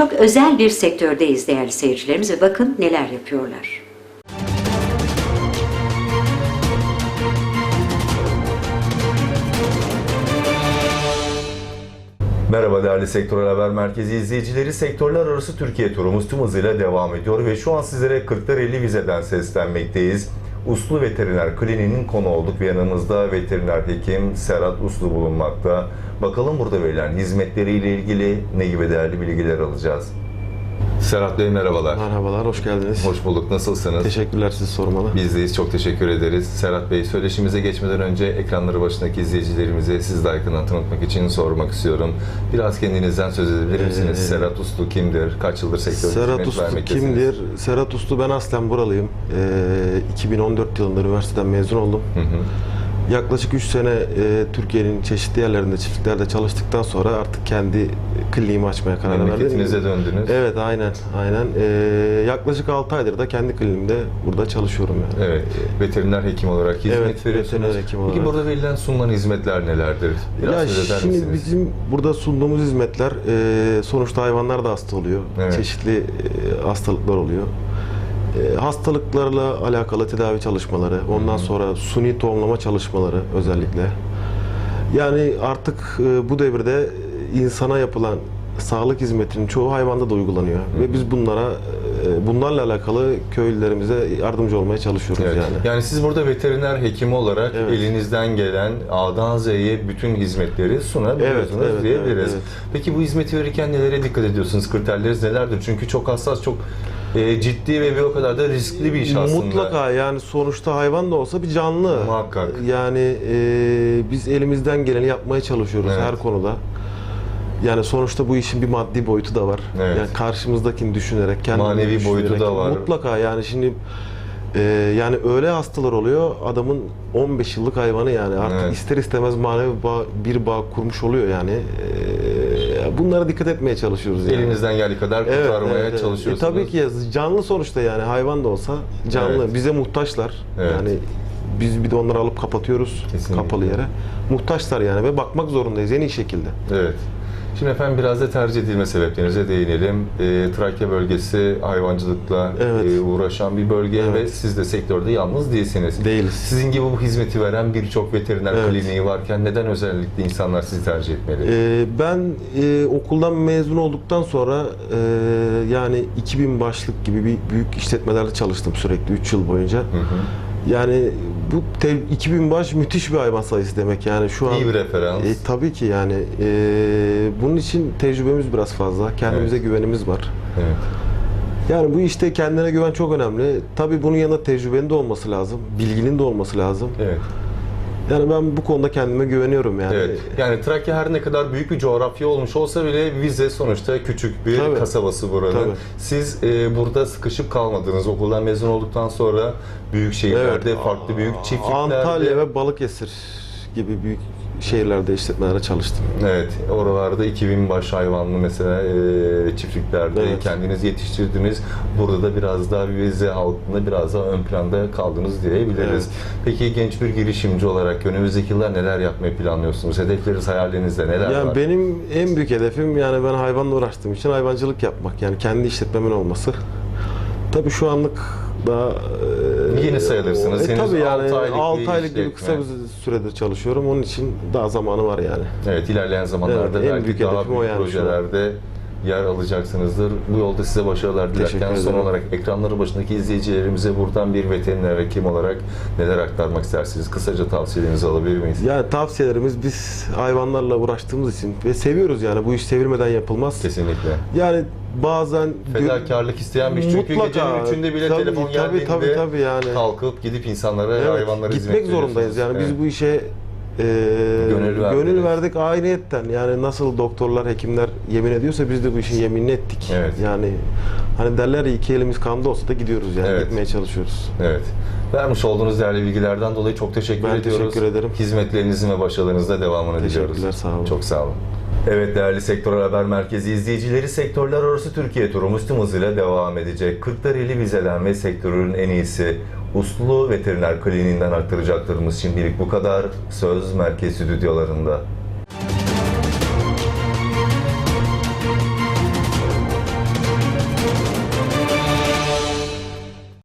Çok özel bir sektördeyiz değerli seyircilerimiz ve bakın neler yapıyorlar. Merhaba değerli Sektörel Haber Merkezi izleyicileri. Sektörler arası Türkiye turumuz tüm hızıyla devam ediyor ve şu an sizlere 40'lar vizeden seslenmekteyiz. Uslu Veteriner Kliniği'nin konu olduk ve yanımızda veteriner hekim Serhat Uslu bulunmakta. Bakalım burada verilen hizmetleriyle ilgili ne gibi değerli bilgiler alacağız. Serhat Bey merhabalar. Merhabalar, hoş geldiniz. Hoş bulduk. Nasılsınız? Teşekkürler sizi sormalı. Bizdeyiz. Çok teşekkür ederiz. Serhat Bey, söyleşimize geçmeden önce ekranları başındaki izleyicilerimize siz de yakından tanıtmak için sormak istiyorum. Biraz kendinizden söz edebilir misiniz? Ee, Serhat Uslu kimdir? Kaç yıldır sektörde Serhat Uslu kimdir? Serhat Uslu ben aslen buralıyım. Ee, 2014 yılında üniversiteden mezun oldum. Hı hı. Yaklaşık 3 sene e, Türkiye'nin çeşitli yerlerinde, çiftliklerde çalıştıktan sonra artık kendi kliniğimi açmaya karar verdim. Memleketinize döndünüz. Evet, aynen, aynen. Ee, yaklaşık 6 aydır da kendi kliniğimde burada çalışıyorum yani. Evet, veteriner hekim olarak hizmet Evet, veriyorsunuz. veteriner hekim Peki olarak. burada verilen sunulan hizmetler nelerdir? Biraz ya söz şimdi misiniz? bizim burada sunduğumuz hizmetler e, sonuçta hayvanlar da hasta oluyor. Evet. Çeşitli e, hastalıklar oluyor. E, hastalıklarla alakalı tedavi çalışmaları, ondan sonra suni tohumlama çalışmaları özellikle. Yani artık e, bu devirde insana yapılan sağlık hizmetinin çoğu hayvanda da uygulanıyor ve biz bunlara e, bunlarla alakalı köylülerimize yardımcı olmaya çalışıyoruz Evet. yani. Yani siz burada veteriner hekimi olarak Evet. elinizden gelen A'dan Z'ye bütün hizmetleri sunabiliyorsunuz Evet, evet, diyebiliriz. evet, evet. Peki bu hizmeti verirken nelere dikkat ediyorsunuz? Kriterleriniz nelerdir? Çünkü çok hassas, çok e, ciddi ve bir o kadar da riskli bir iş aslında. Mutlaka yani sonuçta hayvan da olsa bir canlı. Muhakkak. Yani e, biz elimizden geleni yapmaya çalışıyoruz Evet. her konuda. Yani sonuçta bu işin bir maddi boyutu da var. Evet. Yani karşımızdakini düşünerek, kendimizi Manevi boyutu düşünerek, da var. Mutlaka yani şimdi e, yani öyle hastalar oluyor adamın 15 yıllık hayvanı yani artık Evet. ister istemez manevi bağ, bir bağ kurmuş oluyor yani. E, bunlara dikkat etmeye çalışıyoruz yani. Elinizden geldiği kadar Evet, kurtarmaya evet, evet. çalışıyorsunuz. E, tabii ki canlı sonuçta yani hayvan da olsa canlı. Evet. Bize muhtaçlar. Evet. Yani biz bir de onları alıp kapatıyoruz Kesinlikle. kapalı yere. Muhtaçlar yani ve bakmak zorundayız en iyi şekilde. Evet. Şimdi efendim biraz da tercih edilme sebeplerinize değinelim. E, Trakya bölgesi hayvancılıkla Evet. e, uğraşan bir bölge Evet. ve siz de sektörde yalnız değilsiniz. Değiliz. Sizin gibi bu hizmeti veren birçok veteriner Evet. kliniği varken neden özellikle insanlar sizi tercih etmeli? Ee, ben e, okuldan mezun olduktan sonra e, yani 2000 başlık gibi bir büyük işletmelerde çalıştım sürekli 3 yıl boyunca. Hı hı. Yani bu te- 2000 baş müthiş bir hayvan sayısı demek yani şu an. İyi bir referans. E, tabii ki yani e, bunun için tecrübemiz biraz fazla, kendimize güvenimiz var. Evet. Yani bu işte kendine güven çok önemli. Tabii bunun yanında tecrübenin de olması lazım, bilginin de olması lazım. Evet. Yani ben bu konuda kendime güveniyorum yani. Evet. Yani Trakya her ne kadar büyük bir coğrafya olmuş olsa bile Vize sonuçta küçük bir Tabii. kasabası buranın. Tabii. Siz e, burada sıkışıp kalmadınız. Okuldan mezun olduktan sonra büyük şehirlerde, farklı büyük çiftliklerde. Antalya ve Balıkesir gibi büyük şehirlerde işletmelerde çalıştım. Evet, oralarda 2000 baş hayvanlı mesela e, çiftliklerde Evet. kendiniz yetiştirdiniz. Burada da biraz daha Vize halkında biraz daha ön planda kaldınız diyebiliriz. Evet. Peki genç bir girişimci olarak önümüzdeki yıllar neler yapmayı planlıyorsunuz? Hedefleriniz, hayallerinizde neler Yani var? benim en büyük hedefim yani ben hayvanla uğraştığım için hayvancılık yapmak. Yani kendi işletmemin olması. Tabii şu anlık daha e, Yeni sayılırsınız. E, tabii yani altı aylık bir 6 aylık gibi işletme. kısa bir süredir çalışıyorum. Onun için daha zamanı var yani. Evet, ilerleyen zamanlarda Evet, belki büyük daha büyük yani an. projelerde yer alacaksınızdır. Bu yolda size başarılar dilerken son olarak ekranları başındaki izleyicilerimize buradan bir veteriner hekim olarak neler aktarmak istersiniz? Kısaca tavsiyelerinizi alabilir miyiz? Yani tavsiyelerimiz biz hayvanlarla uğraştığımız için ve seviyoruz yani bu iş sevilmeden yapılmaz. Kesinlikle. Yani bazen Fedakarlık isteyen bir iş. Çünkü gecenin üçünde bile Tabii, telefon tabii, geldiğinde tabii, tabii yani. kalkıp gidip insanlara Evet, hayvanlara hizmet gitmek zorundayız. Yani Evet. biz bu işe e, Gönül verdiniz. gönül verdik ayniyetten. Yani nasıl doktorlar, hekimler yemin ediyorsa biz de bu işin yeminini ettik. Evet. Yani hani derler ya iki elimiz kanda olsa da gidiyoruz yani Evet. gitmeye çalışıyoruz. Evet. Vermiş olduğunuz değerli bilgilerden dolayı çok teşekkür Ben ediyoruz. teşekkür ederim. Hizmetlerinizin ve başarılarınızda devamını diliyoruz. Teşekkürler, sağ olun. Çok sağ olun. Evet değerli Sektörel Haber Merkezi izleyicileri sektörler arası Türkiye turumuz tüm hızıyla devam edecek. Kırklareli vizeden ve sektörün en iyisi Uslu Veteriner Kliniğinden aktaracaklarımız şimdilik bu kadar. Söz merkez stüdyolarında.